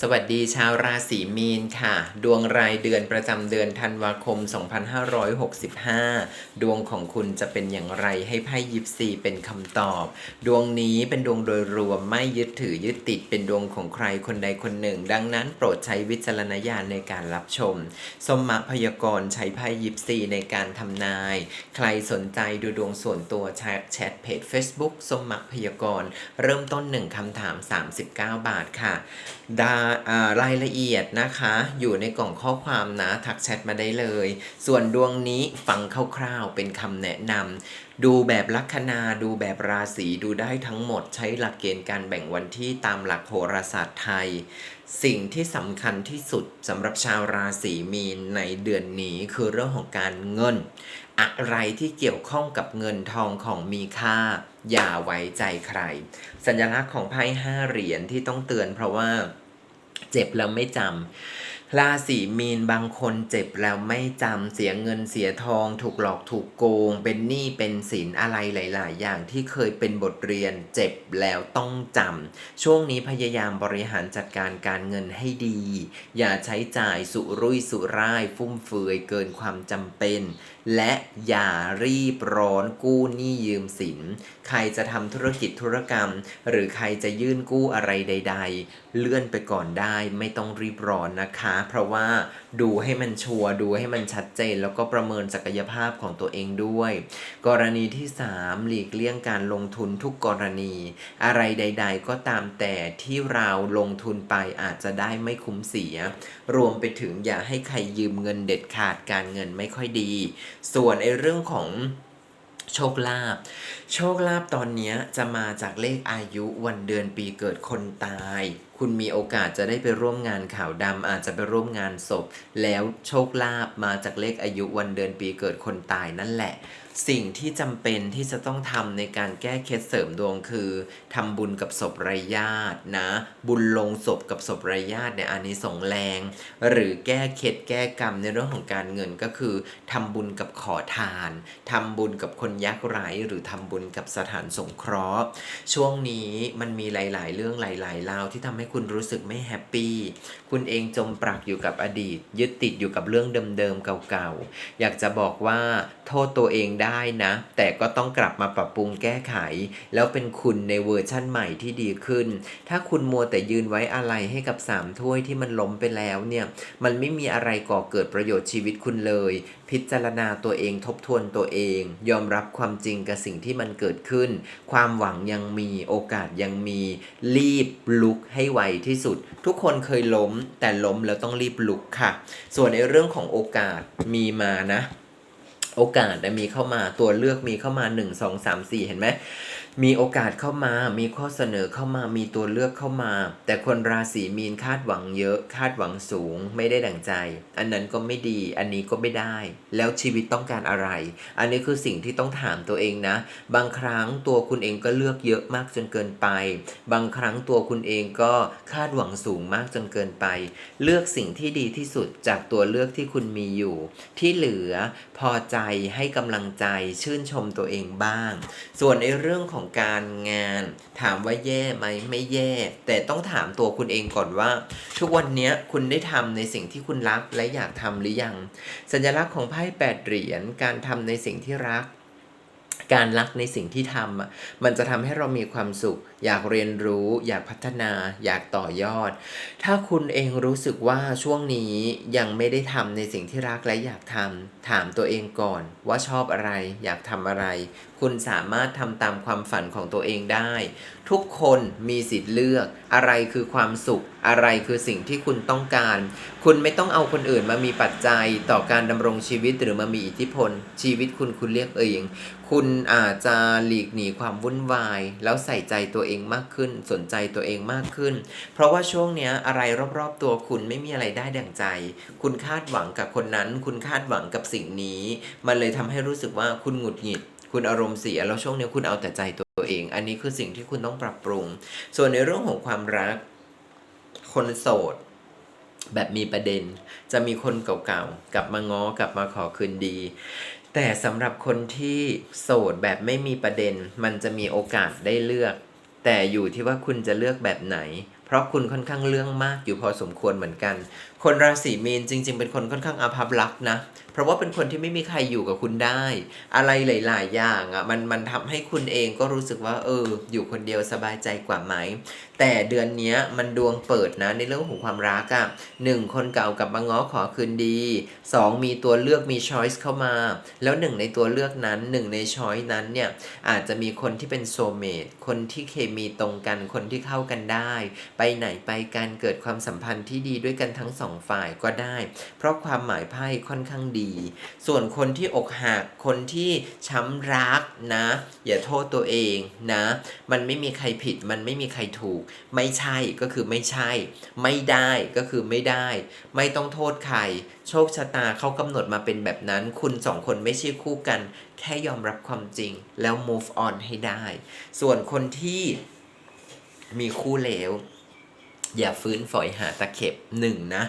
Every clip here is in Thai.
สวัสดีชาวราศีมีนค่ะ ดวงรายเดือนประจำเดือนธันวาคม 2565 ดวงของคุณจะเป็นอย่างไรให้ไพ่ยิปซีเป็นคำตอบ ดวงนี้เป็นดวงโดยรวมไม่ยึดถือยึดติดเป็นดวงของใครคนใดคนหนึ่ง ดังนั้นโปรดใช้วิจารณญาณในการรับชม สมมาพยากรณ์ใช้ไพ่ยิปซีในการทำนาย ใครสนใจดูดวงส่วนตัวแชทเพจ Facebook สมมาพยากรณ์เริ่มต้น 1คำถาม 39 บาทค่ะดาอ่ารายละเอียดนะคะ อยู่ในกล่องข้อความนะ ทักแชทมาได้เลย ส่วนดวงนี้ฟังคร่าวๆเป็นคำแนะนำดูแบบลัคนาดูแบบราศีดูได้ทั้งหมดใช้หลักเกณฑ์การแบ่งวันที่ตามหลักโหราศาสตร์ไทย สิ่งที่สำคัญที่สุดสำหรับชาวราศีมีนในเดือนนี้คือเรื่องของการเงิน อะไรที่เกี่ยวข้องกับเงินทองของมีค่า อย่าไว้ใจใคร สัญลักษณ์ของไพ่ห้าเหรียญที่ต้องเตือนเพราะว่า เจ็บแล้วไม่จำ ราศีมีนบางคนเจ็บแล้วไม่จำเสียเงินเสียทอง ถูกหลอกถูกโกง เป็นหนี้เป็นสินอะไรหลาย ๆ อย่างที่เคยเป็นบทเรียนเจ็บแล้วต้องจำช่วงนี้พยายามบริหารจัดการการเงินให้ดี อย่าใช้จ่ายสุรุ่ยสุร่ายฟุ่มเฟือยเกินความจำเป็น และอย่ารีบร้อนกู้หนี้ยืมสิน ใครจะทำธุรกิจธุรกรรม หรือใครจะยื่นกู้อะไรใด ๆ เลื่อนไปก่อนได้ไม่ต้องรีบร้อนนะคะเพราะว่าดูให้มันชัวร์ดูให้มันชัดเจน แล้วก็ประเมินศักยภาพของตัวเองด้วย กรณีที่ 3 หลีกเลี่ยงการลงทุนทุกกรณี อะไรใด ๆ ก็ตามแต่ที่เราลงทุนไปอาจจะได้ไม่คุ้มเสีย รวมไปถึงอย่าให้ใครยืมเงินเด็ดขาดการเงินไม่ค่อยดี ส่วนไอ้เรื่องของ โชคลาภ โชคลาภตอนนี้จะมาจากเลขอายุวันเดือนปีเกิดคนตาย คุณมีโอกาสจะได้ไปร่วมงานข่าวดำอาจจะไปร่วมงานศพ แล้วโชคลาภมาจากเลขอายุวันเดือนปีเกิดคนตายนั่นแหละ สิ่งที่จำเป็นที่จะต้องทำในการแก้เคล็ดเสริมดวงคือทำบุญกับศพไร้ญาตินะ บุญลงศพกับศพไร้ญาติเนี่ยอันนี้สงแรง หรือแก้เคล็ดแก้กรรมในเรื่องของการเงินก็คือทำบุญกับขอทานทำบุญกับคนยากไร้หรือทำบุญกับสถานสงเคราะห์ ช่วงนี้มันมีหลาย ๆ เรื่องหลายๆราวที่ทำให้คุณรู้สึกไม่แฮปปี้คุณเองจมปลักอยู่กับอดีต ยึดติดอยู่กับเรื่องเดิมๆเก่าๆอยากจะบอกว่าโทษตัวเองได้ได้นะ แต่ก็ต้องกลับมาปรับปรุงแก้ไข แล้วเป็นคุณในเวอร์ชั่นใหม่ที่ดีขึ้น ถ้าคุณมัวแต่ยืนไว้อะไรให้กับสามถ้วยที่มันล้มไปแล้วเนี่ย มันไม่มีอะไรก่อเกิดประโยชน์ชีวิตคุณเลย พิจารณาตัวเองทบทวนตัวเอง ยอมรับความจริงกับสิ่งที่มันเกิดขึ้น ความหวังยังมีโอกาสยังมี รีบลุกให้ไวที่สุด ทุกคนเคยล้มแต่ล้มแล้วต้องรีบลุกค่ะ ส่วนในเรื่องของโอกาสมีมานะ โอกาสมีเข้ามาตัวเลือกมีเข้ามา 1 2 3 4 เห็นไหม มีโอกาสเข้ามา มีข้อเสนอเข้ามา มีตัวเลือกเข้ามา แต่คนราศีมีนคาดหวังเยอะ คาดหวังสูง ไม่ได้ดั่งใจ อันนั้นก็ไม่ดี อันนี้ก็ไม่ได้ แล้วชีวิตต้องการอะไร อันนี้คือสิ่งที่ต้องถามตัวเองนะ บางครั้งตัวคุณเองก็เลือกเยอะมากจนเกินไป บางครั้งตัวคุณเองก็คาดหวังสูงมากจนเกินไป เลือกสิ่งที่ดีที่สุดจากตัวเลือกที่คุณมีอยู่ ที่เหลือพอใจให้กำลังใจชื่นชมตัวเองบ้าง ส่วนในเรื่องของการงาน ถามว่าแย่ไหมไม่แย่ แต่ต้องถามตัวคุณเองก่อนว่า ทุกวันนี้คุณได้ทำในสิ่งที่คุณรักและอยากทำหรือยัง สัญลักษณ์ของไพ่แปดเหรียญการทำในสิ่งที่รัก การรักในสิ่งที่ทำอะมันจะทำให้เรามีความสุข อยากเรียนรู้ อยากพัฒนา อยากต่อยอด ถ้าคุณเองรู้สึกว่าช่วงนี้ยังไม่ได้ทำในสิ่งที่รักและอยากทำถามตัวเองก่อนว่าชอบอะไร อยากทำอะไร คุณสามารถทำตามความฝันของตัวเองได้ ทุกคนมีสิทธิ์เลือกอะไรคือความสุข อะไรคือสิ่งที่คุณต้องการ คุณไม่ต้องเอาคนอื่นมามีปัจจัยต่อการดำรงชีวิตหรือมามีอิทธิพล ชีวิตคุณคุณเรียกเอง คุณอาจจะหลีกหนีความวุ่นวาย แล้วใส่ใจตัวเองมากขึ้น สนใจตัวเองมากขึ้น เพราะว่าช่วงนี้อะไรรอบๆตัวคุณไม่มีอะไรได้ดั่งใจ คุณคาดหวังกับคนนั้น คุณคาดหวังกับสิ่งนี้ มันเลยทำให้รู้สึกว่าคุณหงุดหงิดคุณอารมณ์เสียแล้วช่วงนี้คุณเอาแต่ใจตัวเอง อันนี้คือสิ่งที่คุณต้องปรับปรุง ส่วนในเรื่องของความรัก คนโสด แบบมีประเด็น จะมีคนเก่าๆกลับมาง้อกลับมาขอคืนดี แต่สำหรับคนที่โสดแบบไม่มีประเด็น มันจะมีโอกาสได้เลือก แต่อยู่ที่ว่าคุณจะเลือกแบบไหน เพราะคุณค่อนข้างเรื่องมากอยู่พอสมควรเหมือนกัน คนราศีมีนจริง ๆ เป็นคนค่อนข้างอาภัพรักนะ เพราะว่าเป็นคนที่ไม่มีใครอยู่กับคุณได้ อะไรหลาย ๆ อย่างอะมันมันทำให้คุณเองก็รู้สึกว่า เออ อยู่คนเดียวสบายใจกว่าไหม แต่เดือนนี้มันดวงเปิดนะในเรื่องของความรักอะ่ะหนึ่งคนเก่ากลับมาง้อขอคืนดีสองมีตัวเลือกมีช้อยส์เข้ามา แล้วหนึ่งในตัวเลือกนั้นหนึ่งในช้อยนั้นเนี่ยอาจจะมีคนที่เป็นโซเมตคนที่เคมีตรงกันคนที่เข้ากันได้ ไปไหนไปกันเกิดความสัมพันธ์ที่ดีด้วยกันทั้งสองฝ่ายก็ได้ เพราะความหมายไพ่ค่อนข้างดีส่วนคนที่อกหักคนที่ช้ำรักนะ อย่าโทษตัวเองนะ มันไม่มีใครผิดมันไม่มีใครถูก ไม่ใช่ก็คือไม่ใช่ ไม่ได้ก็คือไม่ได้ ไม่ต้องโทษใคร โชคชะตาเขากำหนดมาเป็นแบบนั้น คุณสองคนไม่ใช่คู่กัน แค่ยอมรับความจริง แล้ว move on ให้ได้ ส่วนคนที่มีคู่แล้ว อย่าฟื้นฝอยหาตะเข็บหนึ่งนะ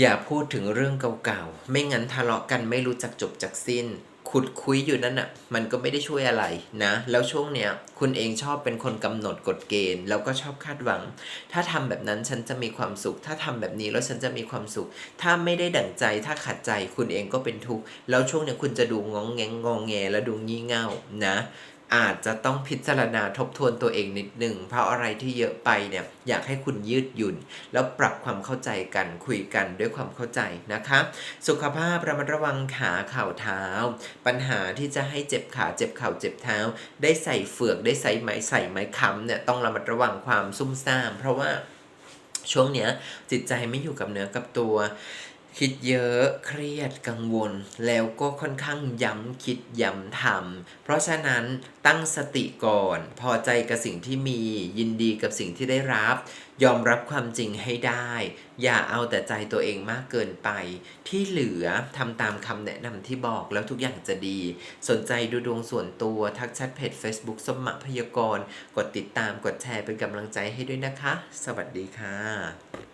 อย่าพูดถึงเรื่องเก่าๆ ไม่งั้นทะเลาะกันไม่รู้จักจบจากสิ้น ขุดคุยอยู่นั่นน่ะ มันก็ไม่ได้ช่วยอะไรนะ แล้วช่วงเนี้ย คุณเองชอบเป็นคนกำหนดกฎเกณฑ์ แล้วก็ชอบคาดหวัง ถ้าทำแบบนั้นฉันจะมีความสุข ถ้าทำแบบนี้แล้วฉันจะมีความสุข ถ้าไม่ได้ดั่งใจ ถ้าขัดใจ คุณเองก็เป็นทุกข์ แล้วช่วงเนี้ยคุณจะดูงองแงงงองแง และดูงี่เง่านะ อาจจะต้องพิจารณาทบทวนตัวเองนิดหนึ่ง เพราะอะไรที่เยอะไปเนี่ยอยากให้คุณยืดหยุ่น แล้วปรับความเข้าใจกันคุยกันด้วยความเข้าใจนะคะ สุขภาพระมัดระวังขาเข่าเท้า ปัญหาที่จะให้เจ็บขาเจ็บเข่าเจ็บเท้า ได้ใส่เฟือกได้ใส่ไม้ใส่ไม้ค้ำเนี่ยต้องระมัดระวังความซุ่มซ่าม เพราะว่าช่วงเนี้ยจิตใจไม่อยู่กับเนื้อกับตัว คิดเยอะเครียดกังวล แล้วก็ค่อนข้างย้ำคิดย้ำทำเพราะฉะนั้นตั้งสติก่อน พอใจกับสิ่งที่มียินดีกับสิ่งที่ได้รับ ยอมรับความจริงให้ได้ อย่าเอาแต่ใจตัวเองมากเกินไป ที่เหลือทำตามคำแนะนำที่บอกแล้วทุกอย่างจะดี สนใจดูดวงส่วนตัวทักแชทเพจ Facebook สมมะพยากรกดติดตามกดแชร์เป็นกำลังใจให้ด้วยนะคะ สวัสดีค่ะ